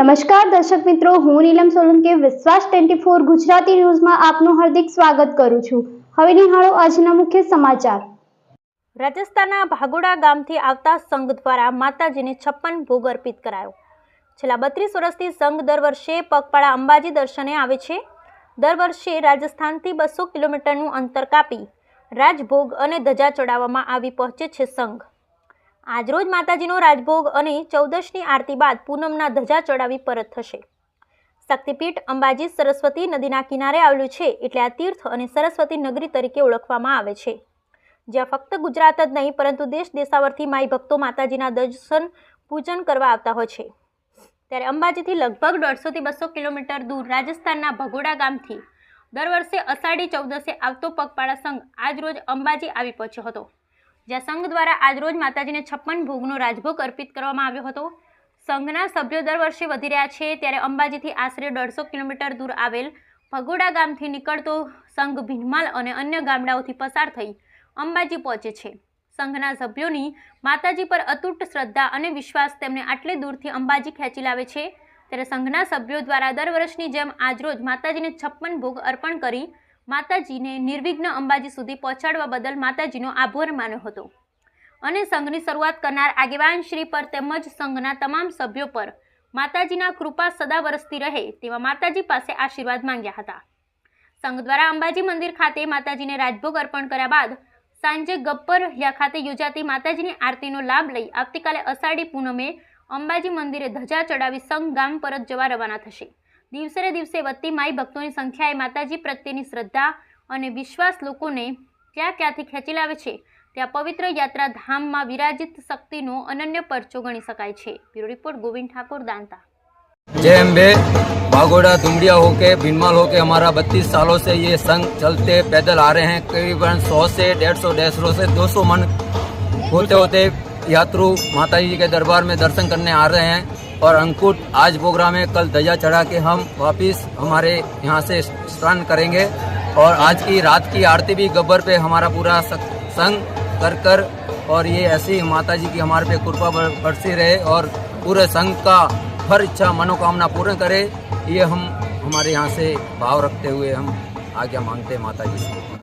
નમસ્કાર દર્શક મિત્રો, હું નીલમ સોલંકી, વિશ્વાસ ટ્વેન્ટી ફોર ગુજરાતી ન્યૂઝમાં આપનું હાર્દિક સ્વાગત કરું છું. હવે નિહાળો આજના મુખ્ય સમાચાર. રાજસ્થાનના ભાગોડા ગામથી આવતા સંઘ દ્વારા માતાજીને છપ્પન ભોગ અર્પિત કરાયો. છેલ્લા બત્રીસ વર્ષથી સંઘ દર વર્ષે પગપાળા અંબાજી દર્શને આવે છે. દર વર્ષે રાજસ્થાનથી બસો કિલોમીટરનું અંતર કાપી રાજભોગ અને ધજા ચડાવવામાં આવી પહોંચે છે સંઘ. આજરોજ માતાજીનો રાજભોગ અને ચૌદશની આરતી બાદ પૂનમના ધજા ચડાવી પરત થશે. શક્તિપીઠ અંબાજી સરસ્વતી નદીના કિનારે આવેલું છે એટલે આ તીર્થ અને સરસ્વતી નગરી તરીકે ઓળખવામાં આવે છે. જ્યાં ફક્ત ગુજરાત જ નહીં, પરંતુ દેશ દેશાવરથી માઈ ભક્તો માતાજીના દર્શન, પૂજન કરવા આવતા હોય છે. ત્યારે અંબાજીથી લગભગ દોઢસોથી બસો કિલોમીટર દૂર રાજસ્થાનના ભગોડા ગામથી દર વર્ષે અષાઢી ચૌદસે આવતો પગપાળા સંઘ આજરોજ અંબાજી આવી પહોંચ્યો હતો. જ્યાં સંઘ દ્વારા આજરોજ માતાજીને છપ્પન ભોગનો રાજભોગ અર્પિત કરવામાં આવ્યો હતો. સંઘના સભ્યો દર વર્ષે વધી રહ્યા છે, ત્યારે અંબાજીથી આશરે દોઢસો કિલોમીટર દૂર આવેલ ભગોડા ગામથી નીકળતો સંઘ ભીનમાલ અને અન્ય ગામડાઓથી પસાર થઈ અંબાજી પહોંચે છે. સંઘના સભ્યોની માતાજી પર અતૂટ શ્રદ્ધા અને વિશ્વાસ તેમને આટલે દૂરથી અંબાજી ખેંચી લાવે છે. ત્યારે સંઘના સભ્યો દ્વારા દર વર્ષની જેમ આજરોજ માતાજીને છપ્પન ભોગ અર્પણ કરી માતાજીને નિર્વિઘ્ન અંબાજી સુધી પહોંચાડવા બદલ માતાજીનો આભાર માન્યો હતો. અને સંઘની શરૂઆત કરનાર આગેવાન શ્રી પર તેમજ સંઘના તમામ સભ્યો પર માતાજીના કૃપા સદા વરસતી રહે તેવા માતાજી પાસે આશીર્વાદ માંગ્યા હતા. સંઘ દ્વારા અંબાજી મંદિર ખાતે માતાજીને રાજભોગ અર્પણ કર્યા બાદ સાંજે ગબ્બર રહ્યા ખાતે યોજાતી માતાજીની આરતીનો લાભ લઈ આવતીકાલે અષાઢી પૂનમે અંબાજી મંદિરે ધજા ચડાવી સંઘ ગામ પરત જવા રવાના થશે. દિવસે ને દિવસે વધતી માઈ ભક્તોની સંખ્યાએ માતાજી પ્રત્યેની શ્રદ્ધા અને વિશ્વાસ લોકોને ક્યાં ક્યાંથી ખેંચી લાવે છે ત્યાં પવિત્ર યાત્રા ધામમાં વિરાજિત શક્તિનો અનન્ય પરચો ગણી શકાય છે બ્યુરો રિપોર્ટ ગોવિંદ ઠાકોર દાંતા जय अम्बे बागोड़ा दुमड़िया होके भिनमाल होके हमारा बत्तीस सालों से ये संघ चलते पैदल आ रहे हैं करीबन सौ से डेढ़ सौ डेढ़ सौ से दो सौ मन होते होते यात्रु माता जी के दरबार में दर्शन करने आ रहे हैं और अंकुट, आज प्रोग्राम है, कल दया चढ़ा के हम वापिस हमारे यहाँ से स्नान करेंगे। और आज की रात की आरती भी गब्बर पे हमारा पूरा संग कर कर, और ये ऐसी माता जी की हमारे पे कृपा बर- बरसी रहे और पूरे संघ का हर इच्छा, मनोकामना पूर्ण करे, ये हम, हमारे यहाँ से भाव रखते हुए हम आज्ञा मांगते हैं माता जी से।